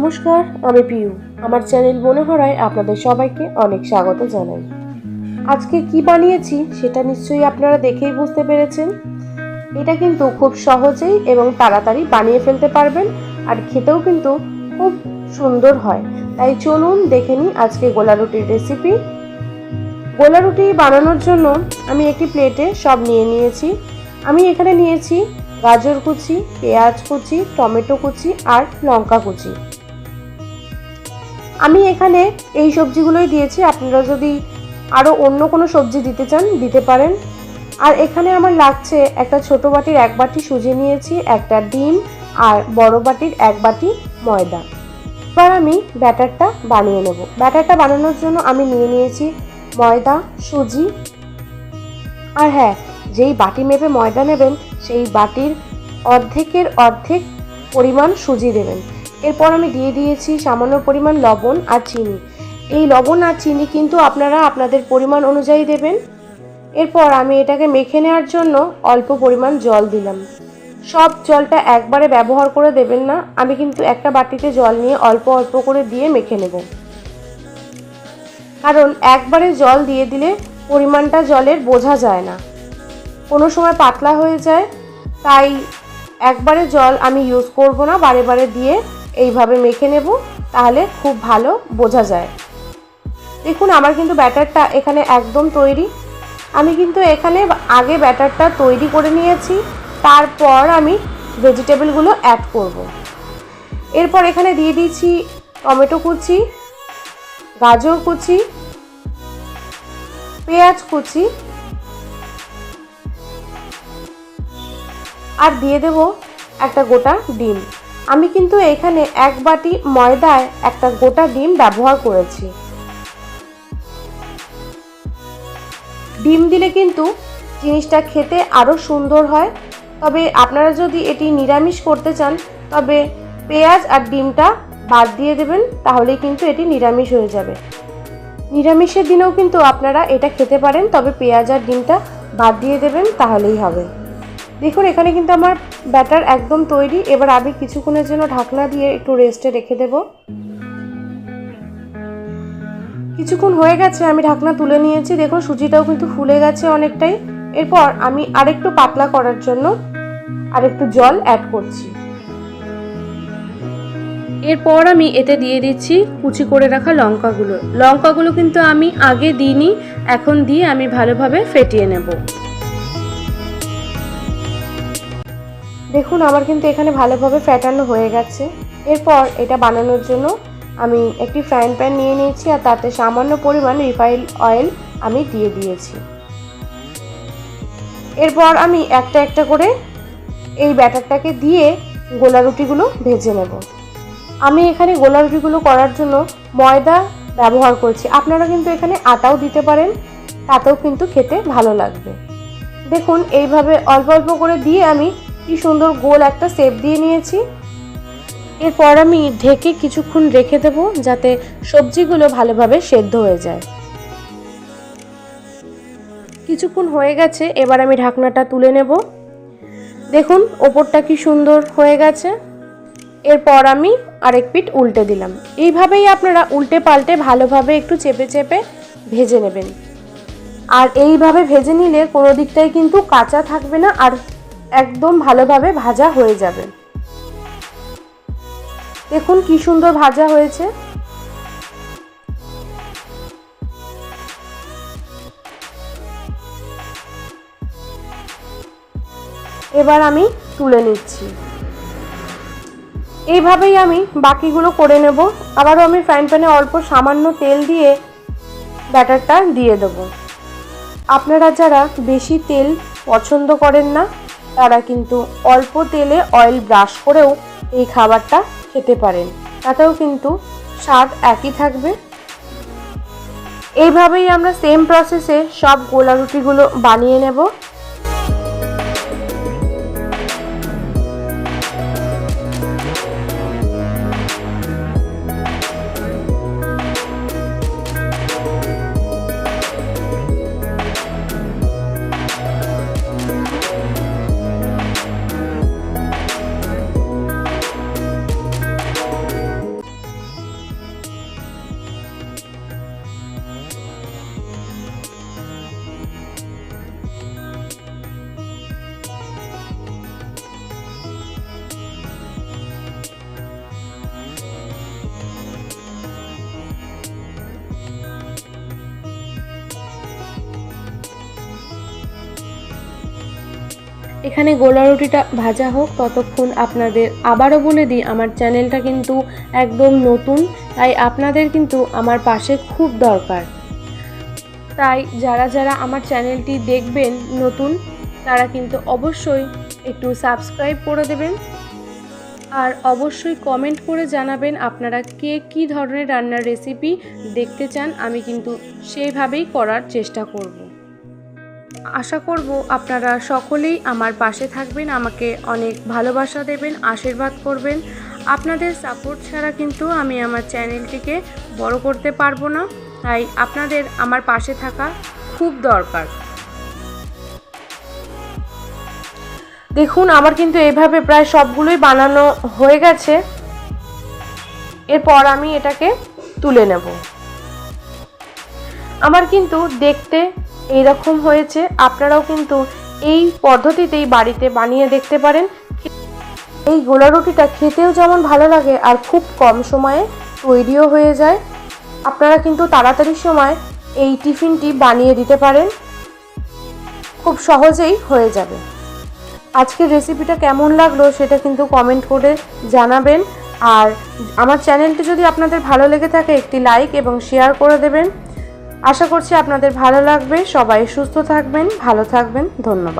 নমস্কার, আমি পিউ। আমার চ্যানেল মনোহরায় আপনাদের সবাইকে অনেক স্বাগত জানাই। আজকে কি বানিয়েছি সেটা নিশ্চয়ই আপনারা দেখেই বুঝতে পেরেছেন। এটা কিন্তু খুব সহজেই এবং তাড়াতাড়ি বানিয়ে ফেলতে পারবেন আর খেতেও কিন্তু খুব সুন্দর হয়। তাই চলুন দেখে নিই আজকে গোলা রুটির রেসিপি গোলা রুটি বানানোর জন্য আমি একটি প্লেটে সব নিয়ে নিয়েছি। আমি এখানে নিয়েছি গাজর কুচি, পেঁয়াজ কুচি, টমেটো কুচি আর লঙ্কা কুচি। আমি এখানে এই সবজিগুলোই দিয়েছি। আপনারা যদি আরও অন্য কোনো সবজি দিতে চান, দিতে পারেন। আর এখানে আমার লাগছে একটা ছোট বাটির এক বাটি সুজি নিয়েছি, একটা ডিম আর বড় বাটির এক বাটি ময়দা। এবার আমি ব্যাটারটা বানিয়ে নেব। ব্যাটারটা বানানোর জন্য আমি নিয়ে নিয়েছি ময়দা, সুজি। আর হ্যাঁ যেই বাটি মেপে ময়দা নেবেন, সেই বাটির অর্ধেকের অর্ধেক পরিমাণ সুজি দেবেন। এরপর আমি দিয়ে দিয়েছি সামান্য পরিমাণ লবণ আর চিনি। এই লবণ আর চিনি কিন্তু আপনারা আপনাদের পরিমাণ অনুযায়ী দেবেন। এরপর আমি এটাকে মেখে নেওয়ার জন্য অল্প পরিমাণ জল দিলাম। সব জলটা একবারে ব্যবহার করে দেবেন না, আমি কিন্তু একটা বাটিতে জল নিয়ে অল্প অল্প করে দিয়ে মেখে নেব। কারণ একবারে জল দিয়ে দিলে পরিমাণটা জলের বোঝা যায় না। কোনো সময় পাতলা হয়ে যায়, তাই একবারে জল আমি ইউজ করব না, বারে বারে দিয়ে এইভাবে মেখে নেব, তাহলে খুব ভালো বোঝা যায়। দেখুন, আমার কিন্তু ব্যাটারটা এখানে একদম তৈরি। আমি কিন্তু এখানে আগে ব্যাটারটা তৈরি করে নিয়েছি, তারপর আমি ভেজিটেবলগুলো অ্যাড করব। এরপর এখানে দিয়ে দিয়েছি টমেটো কুচি, গাজর কুচি, পেঁয়াজ কুচি। আর দিয়ে দেব একটা গোটা ডিম। আমি কিন্তু এখানে এক বাটি ময়দায় একটা গোটা ডিম ব্যবহার করেছি। ডিম দিলে কিন্তু জিনিসটা খেতে আরও সুন্দর হয়। তবে আপনারা যদি এটি নিরামিষ করতে চান, তবে পেঁয়াজ আর ডিমটা বাদ দিয়ে দেবেন, তাহলেই কিন্তু এটি নিরামিষ হয়ে যাবে। নিরামিষের দিনেও কিন্তু আপনারা এটা খেতে পারেন, তবে পেঁয়াজ আর ডিমটা বাদ দিয়ে দেবেন, তাহলেই হবে। দেখুন, এখানে কিন্তু আমার ব্যাটার একদম তৈরি। এবার আমি কিছুক্ষণের জন্য ঢাকনা দিয়ে একটু রেস্টে রেখে দেব। কিছুক্ষণ হয়ে গেছে, আমি ঢাকনা তুলে নিয়েছি। দেখুন, সুজিটাও কিন্তু ফুলে গেছে অনেকটাই। এরপর আমি আরেকটু পাতলা করার জন্য আরেকটু জল অ্যাড করছি। এরপর আমি এতে দিয়ে দিচ্ছি কুচি করে রাখা লঙ্কাগুলো। লঙ্কাগুলো কিন্তু আমি আগে দিইনি, এখন দিয়ে আমি ভালোভাবে ফেটিয়ে নেব। দেখুন, আমার কিন্তু এখানে ভালোভাবে ফ্যাটানো হয়ে গেছে। এরপর এটা বানানোর জন্য আমি একটি ফ্রাইং প্যান নিয়ে নিয়েছি আর তাতে সামান্য পরিমাণ রিফাইন অয়েল আমি দিয়ে দিয়েছি। এরপর আমি একটা একটা করে এই ব্যাটারটাকে দিয়ে গোলা রুটিগুলো ভেজে নেব। আমি এখানে গোলা রুটিগুলো করার জন্য ময়দা ব্যবহার করছি। আপনারা কিন্তু এখানে আটাও দিতে পারেন, তাতেও কিন্তু খেতে ভালো লাগবে। দেখুন, এইভাবে অল্প অল্প করে দিয়ে আমি কি সুন্দর গোল একটা সেপ দিয়ে নিয়েছি। এরপর আমি ঢেকে কিছুক্ষণ রেখে দেব যাতে সবজিগুলো ভালোভাবে সেদ্ধ হয়ে যায়। কিছুক্ষণ হয়ে গেছে, এবার আমি ঢাকনাটা তুলে নেব। দেখুন, ওপরটা কি সুন্দর হয়ে গেছে। এরপর আমি আরেক পিঠ উল্টে দিলাম। এইভাবেই আপনারা উল্টে পাল্টে ভালোভাবে একটু চেপে চেপে ভেজে নেবেন। আর এইভাবে ভেজে নিলে কোনো দিকটাই কিন্তু কাঁচা থাকবে না, আর একদম ভালোভাবে ভাজা হয়ে যাবে। দেখুন কি সুন্দর ভাজা হয়েছে। এবার আমি তুলে নিচ্ছি। এইভাবেই আমি বাকিগুলো করে নেব। আবারও আমি ফ্রাইং প্যানে অল্প সামান্য তেল দিয়ে ব্যাটারটা দিয়ে দেব। আপনারা যারা বেশি তেল পছন্দ করেন না তারা কিন্তু অল্প তেলে অয়েল ব্রাশ করেও এই খাবারটা খেতে পারেন। তাতেও কিন্তু স্বাদ একই থাকবে। এইভাবেই আমরা সেম প্রসেসে সব গোলা রুটিগুলো বানিয়ে নেব। এখানে গোলা রুটিটা ভাজা হোক, ততক্ষণ আপনাদের আবারও বলে দিই, আমার চ্যানেলটা কিন্তু একদম নতুন, তাই আপনাদের কিন্তু আমার পাশে খুব দরকার। তাই যারা যারা আমার চ্যানেলটি দেখবেন নতুন, তারা কিন্তু অবশ্যই একটু সাবস্ক্রাইব করে দেবেন। আর অবশ্যই কমেন্ট করে জানাবেন আপনারা কে কী ধরনের রান্নার রেসিপি দেখতে চান, আমি কিন্তু সেইভাবেই করার চেষ্টা করব। আশা করব আপনারা সকলেই আমার পাশে থাকবেন, আমাকে অনেক ভালোবাসা দেবেন, আশীর্বাদ করবেন। আপনাদের সাপোর্ট ছাড়া কিন্তু আমি আমার চ্যানেলটিকে বড় করতে পারব না। তাই আপনাদের আমার পাশে থাকা খুব দরকার। দেখুন, আমার কিন্তু এভাবে প্রায় সবগুলোই বানানো হয়ে গেছে। এরপর আমি এটাকে তুলে নেব। আমার কিন্তু দেখতে এই রকম হয়েছে, আপনারাও কিন্তু এই পদ্ধতিতেই বাড়িতে বানিয়ে দেখতে পারেন। এই গোলা রুটিটা খেতেও যেমন ভালো লাগে আর খুব কম সময়ে তৈরিও হয়ে যায়। আপনারা কিন্তু তাড়াতাড়ি সময় এই টিফিনটি বানিয়ে দিতে পারেন। খুব সহজেই হয়ে যাবে। আজকের রেসিপিটা কেমন লাগল সেটা কিন্তু কমেন্ট করে জানাবেন। আর আমার চ্যানেলটি যদি আপনাদের ভালো লেগে থাকে, একটি লাইক এবং শেয়ার করে দেবেন। আশা করছি আপনাদের ভালো লাগবে। সবাই সুস্থ থাকবেন ভালো থাকবেন। ধন্যবাদ।